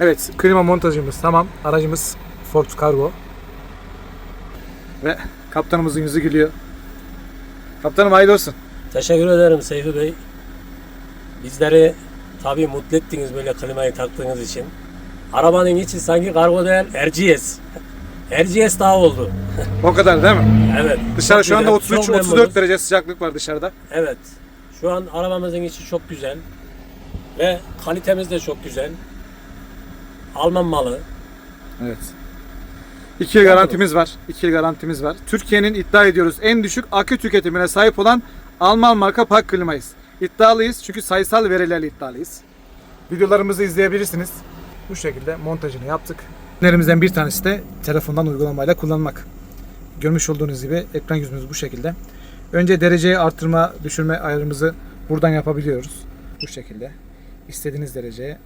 Evet, klima montajımız tamam. Aracımız Ford Cargo. Ve kaptanımızın yüzü gülüyor. Kaptanım hayırlı olsun. Teşekkür ederim Seyfi Bey. Bizleri tabii mutlu ettiniz böyle klimayı taktığınız için. Arabanın içi sanki kargo değil, RGS. RGS daha oldu. O kadar değil mi? Evet. Dışarı şu anda güzel, çok 33-34 memnunuz. derece sıcaklık var dışarıda. Evet. Şu an arabamızın içi çok güzel. Ve kalitemiz de çok güzel. Alman malı. Evet. 2 yıl garantimiz var. 2 yıl garantimiz var. Türkiye'nin iddia ediyoruz en düşük akü tüketimine sahip olan Alman marka Park klimayız. İddialıyız çünkü sayısal verilerle iddialıyız. Videolarımızı izleyebilirsiniz. Bu şekilde montajını yaptık. Nerimizden bir tanesi de telefondan uygulamayla kullanmak. Görmüş olduğunuz gibi ekran yüzümüz bu şekilde. Önce dereceyi artırma, düşürme ayarımızı buradan yapabiliyoruz. Bu şekilde. İstediğiniz dereceye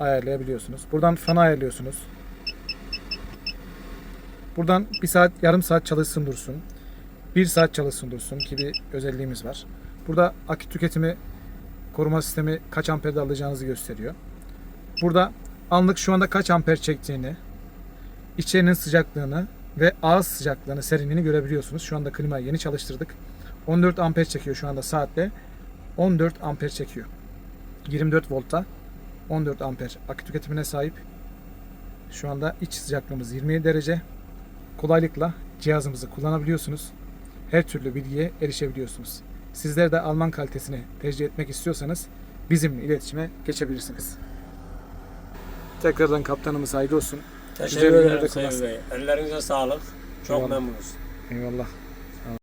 ayarlayabiliyorsunuz. Buradan fanı ayarlıyorsunuz. Buradan bir saat, yarım saat çalışsın dursun. Bir saat çalışsın dursun gibi özelliğimiz var. Burada akü tüketimi koruma sistemi kaç amperde alacağınızı gösteriyor. Burada anlık şu anda kaç amper çektiğini, içerinin sıcaklığını ve ağız sıcaklığını, serinliğini görebiliyorsunuz. Şu anda klimayı yeni çalıştırdık. 14 amper çekiyor şu anda saatte. 14 amper çekiyor. 24 voltta 14 amper akü tüketimine sahip. Şu anda iç sıcaklığımız 27 derece. Kolaylıkla cihazımızı kullanabiliyorsunuz. Her türlü bilgiye erişebiliyorsunuz. Sizler de Alman kalitesini tercih etmek istiyorsanız bizimle iletişime geçebilirsiniz. Tekrardan kaptanımız hayırlı olsun. Teşekkür ederim. Seyfi Bey. Ellerinize sağlık. Çok Eyvallah. memnunuz. Eyvallah.